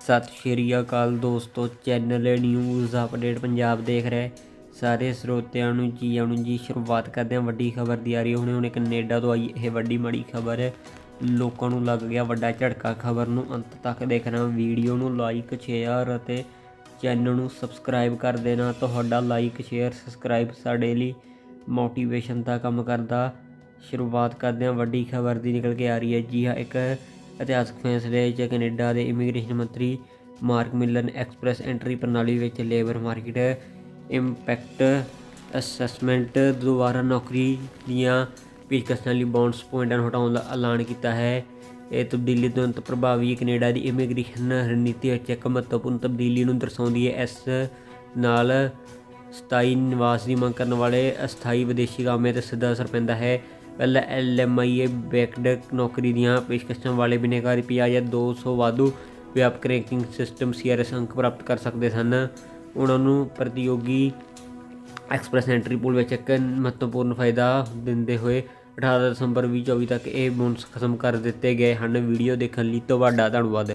ਸਤਿ ਸ਼੍ਰੀ ਅਕਾਲ ਦੋਸਤੋ channel news update Punjab ਦੇਖ ਰਹੇ ਸਾਰੇ ਸਰੋਤਿਆਂ ਨੂੰ ਜੀ ਆਇਆਂ ਜੀ ਸ਼ੁਰੂਆਤ ਕਰਦੇ ਹਾਂ ਵੱਡੀ ਖਬਰ ਦੀ ਆ ਰਹੀ ਹੈ। ਹੁਣੇ ਹੁਣੇ ਕੈਨੇਡਾ ਤੋਂ ਆਈ ਇਹ ਵੱਡੀ ਮਾੜੀ ਖਬਰ। ਹੈ ਲੋਕਾਂ ਨੂੰ ਲੱਗ ਗਿਆ ਵੱਡਾ ਝਟਕਾ। ਖਬਰ ਨੂੰ ਅੰਤ ਤੱਕ ਦੇਖਣਾ ਵੀਡੀਓ ਨੂੰ ਲਾਈਕ ਸ਼ੇਅਰ ਅਤੇ ਚੈਨਲ ਨੂੰ ਸਬਸਕ੍ਰਾਈਬ ਕਰ ਦੇਣਾ। ਤੁਹਾਡਾ ਲਾਈਕ ਸ਼ੇਅਰ ਸਬਸਕ੍ਰਾਈਬ ਸਾਡੇ ਲਈ ਮੋਟੀਵੇਸ਼ਨ ਦਾ ਕੰਮ ਕਰਦਾ। ਸ਼ੁਰੂਆਤ ਕਰਦੇ ਹਾਂ। ਵੱਡੀ ਖਬਰ ਦੀ ਨਿਕਲ ਕੇ ਆ ਰਹੀ ਹੈ। ਜੀ ਹਾਂ, ਇੱਕ ਇਤਿਹਾਸਕ ਫੈਸਲੇ 'ਚ ਕੈਨੇਡਾ ਦੇ ਇਮੀਗ੍ਰੇਸ਼ਨ ਮੰਤਰੀ ਮਾਰਕ ਮਿਲਨ ਐਕਸਪ੍ਰੈਸ ਐਂਟਰੀ ਪ੍ਰਣਾਲੀ ਵਿੱਚ ਲੇਬਰ ਮਾਰਕੀਟ ਇੰਪੈਕਟ ਅਸੈਸਮੈਂਟ ਦੁਆਰਾ ਨੌਕਰੀ ਦੀਆਂ ਪੇਸ਼ਕਸ਼ਾਂ ਲਈ ਬੌਂਡਸ ਪੁਆਇੰਟਾਂ ਨੂੰ ਹਟਾਉਣ ਦਾ ਐਲਾਨ ਕੀਤਾ ਹੈ। ਇਹ ਤਬਦੀਲੀ ਤੁਰੰਤ ਪ੍ਰਭਾਵੀ ਕੈਨੇਡਾ ਦੀ ਇਮੀਗ੍ਰੇਸ਼ਨ ਰਣਨੀਤੀ ਵਿੱਚ ਇੱਕ ਮਹੱਤਵਪੂਰਨ ਤਬਦੀਲੀ ਨੂੰ ਦਰਸਾਉਂਦੀ ਹੈ। ਇਸ ਨਾਲ ਸਥਾਈ ਨਿਵਾਸ ਦੀ ਮੰਗ ਕਰਨ ਵਾਲੇ ਅਸਥਾਈ ਵਿਦੇਸ਼ੀ ਕਾਮਿਆਂ ਤੇ ਸਿੱਧਾ ਅਸਰ ਪੈਂਦਾ ਹੈ। ਪਹਿਲਾਂ ਐਲਐਮਆਈਏ ਬੈਕਡ ਨੌਕਰੀ ਦੀਆਂ ਪੇਸ਼ਕਸ਼ਾਂ ਵਾਲੇ ਬਿਨੇਕਾਰੀ 50 ਜਾਂ 200 ਵਾਧੂ ਵਿਆਪਕ ਰੈਂਕਿੰਗ ਸਿਸਟਮ ਸੀਆਰਐਸ ਅੰਕ ਪ੍ਰਾਪਤ ਕਰ ਸਕਦੇ ਸਨ। ਉਹਨਾਂ ਨੂੰ ਪ੍ਰਤੀਯੋਗੀ ਐਕਸਪ੍ਰੈਸ ਐਂਟਰੀ ਪੂਲ ਵਿੱਚ ਇੱਕ ਮਹੱਤਵਪੂਰਨ ਫਾਇਦਾ ਦਿੰਦੇ ਹੋਏ 18 ਦਸੰਬਰ 2024 ਤੱਕ ਇਹ ਬੋਨਸ ਖਤਮ ਕਰ ਦਿੱਤੇ ਗਏ ਹਨ। ਵੀਡੀਓ ਦੇਖਣ ਲਈ ਤੁਹਾਡਾ ਧੰਨਵਾਦ।